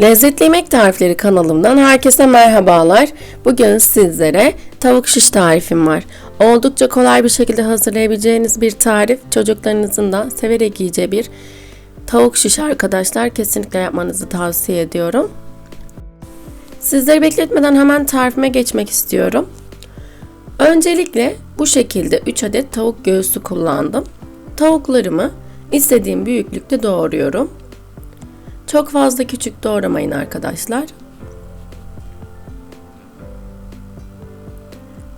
Lezzetli Yemek Tarifleri kanalımdan herkese merhabalar. Bugün sizlere tavuk şiş tarifim var. Oldukça kolay bir şekilde hazırlayabileceğiniz bir tarif. Çocuklarınızın da severek yiyeceği bir tavuk şiş arkadaşlar. Kesinlikle yapmanızı tavsiye ediyorum. Sizleri bekletmeden hemen tarifime geçmek istiyorum. Öncelikle bu şekilde 3 adet tavuk göğsü kullandım. Tavuklarımı istediğim büyüklükte doğruyorum. Çok fazla küçük doğramayın arkadaşlar.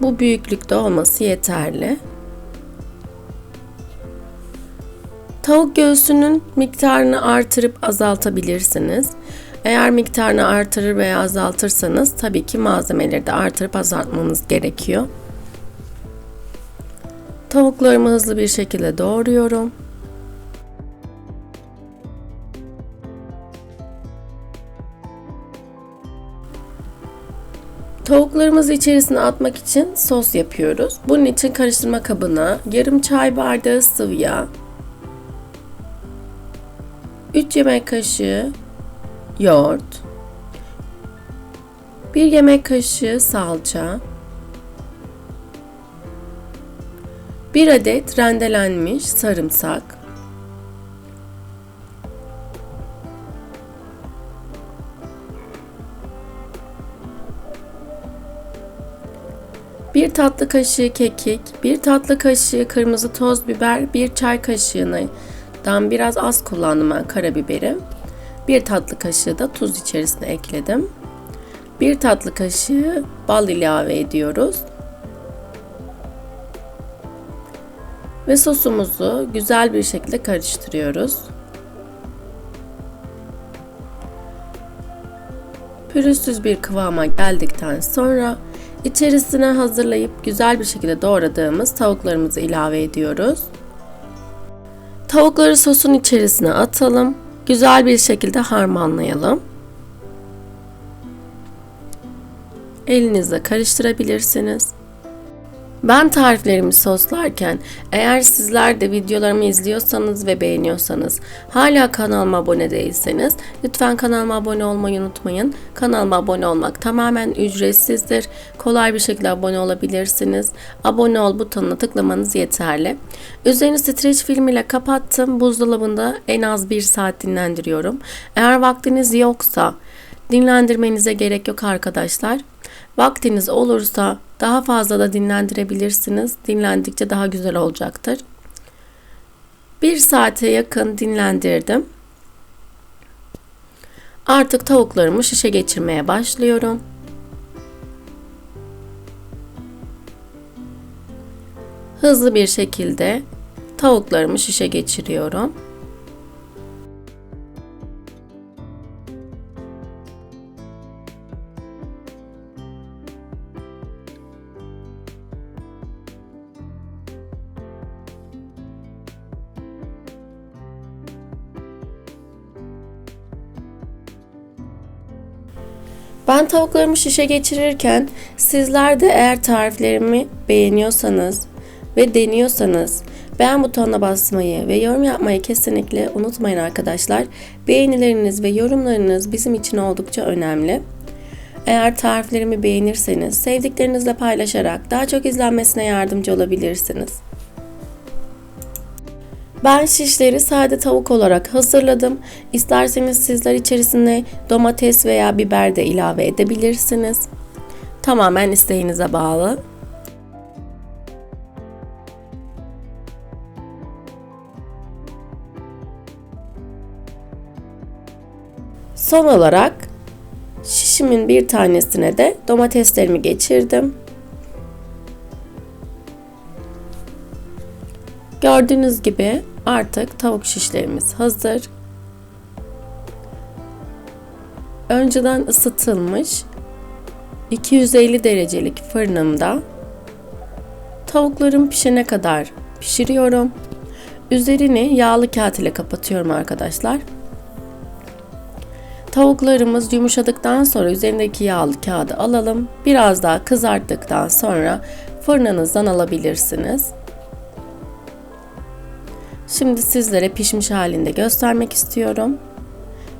Bu büyüklükte olması yeterli. Tavuk göğsünün miktarını artırıp azaltabilirsiniz. Eğer miktarını artırır veya azaltırsanız tabii ki malzemeleri de artırıp azaltmanız gerekiyor. Tavuklarımı hızlı bir şekilde doğruyorum. Tavuklarımızı içerisine atmak için sos yapıyoruz. Bunun için karıştırma kabına yarım çay bardağı sıvı yağ, 3 yemek kaşığı yoğurt, 1 yemek kaşığı salça, 1 adet rendelenmiş sarımsak, Bir tatlı kaşığı kekik, bir tatlı kaşığı kırmızı toz biber, bir çay kaşığından biraz az kullandım ben karabiberi. Bir tatlı kaşığı da tuz içerisine ekledim. Bir tatlı kaşığı bal ilave ediyoruz. Ve sosumuzu güzel bir şekilde karıştırıyoruz. Pürüzsüz bir kıvama geldikten sonra İçerisine hazırlayıp güzel bir şekilde doğradığımız tavuklarımızı ilave ediyoruz. Tavukları sosun içerisine atalım. Güzel bir şekilde harmanlayalım. Elinizle karıştırabilirsiniz. Ben tariflerimi soslarken eğer sizler de videolarımı izliyorsanız ve beğeniyorsanız hala kanalıma abone değilseniz lütfen kanalıma abone olmayı unutmayın. Kanalıma abone olmak tamamen ücretsizdir. Kolay bir şekilde abone olabilirsiniz. Abone ol butonuna tıklamanız yeterli. Üzerini streç film ile kapattım. Buzdolabında en az bir saat dinlendiriyorum. Eğer vaktiniz yoksa dinlendirmenize gerek yok arkadaşlar. Vaktiniz olursa daha fazla da dinlendirebilirsiniz. Dinlendikçe daha güzel olacaktır. Bir saate yakın dinlendirdim. Artık tavuklarımı şişe geçirmeye başlıyorum. Hızlı bir şekilde tavuklarımı şişe geçiriyorum. Ben tavuklarımı şişe geçirirken sizler de eğer tariflerimi beğeniyorsanız ve deniyorsanız beğen butonuna basmayı ve yorum yapmayı kesinlikle unutmayın arkadaşlar. Beğenileriniz ve yorumlarınız bizim için oldukça önemli. Eğer tariflerimi beğenirseniz sevdiklerinizle paylaşarak daha çok izlenmesine yardımcı olabilirsiniz. Ben şişleri sade tavuk olarak hazırladım. İsterseniz sizler içerisine domates veya biber de ilave edebilirsiniz. Tamamen isteğinize bağlı. Son olarak şişimin bir tanesine de domateslerimi geçirdim. Gördüğünüz gibi artık tavuk şişlerimiz hazır. Önceden ısıtılmış 250 derecelik fırınımda tavuklarım pişene kadar pişiriyorum. Üzerini yağlı kağıt ile kapatıyorum arkadaşlar. Tavuklarımız yumuşadıktan sonra üzerindeki yağlı kağıdı alalım. Biraz daha kızarttıktan sonra fırınınızdan alabilirsiniz. Şimdi sizlere pişmiş halinde göstermek istiyorum.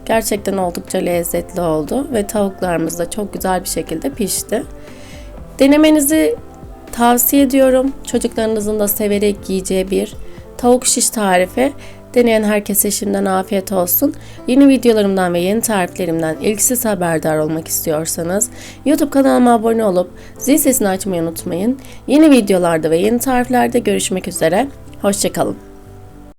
Gerçekten oldukça lezzetli oldu ve tavuklarımız da çok güzel bir şekilde pişti. Denemenizi tavsiye ediyorum. Çocuklarınızın da severek yiyeceği bir tavuk şiş tarifi. Deneyen herkese şimdiden afiyet olsun. Yeni videolarımdan ve yeni tariflerimden ilk siz haberdar olmak istiyorsanız YouTube kanalıma abone olup zil sesini açmayı unutmayın. Yeni videolarda ve yeni tariflerde görüşmek üzere. Hoşçakalın.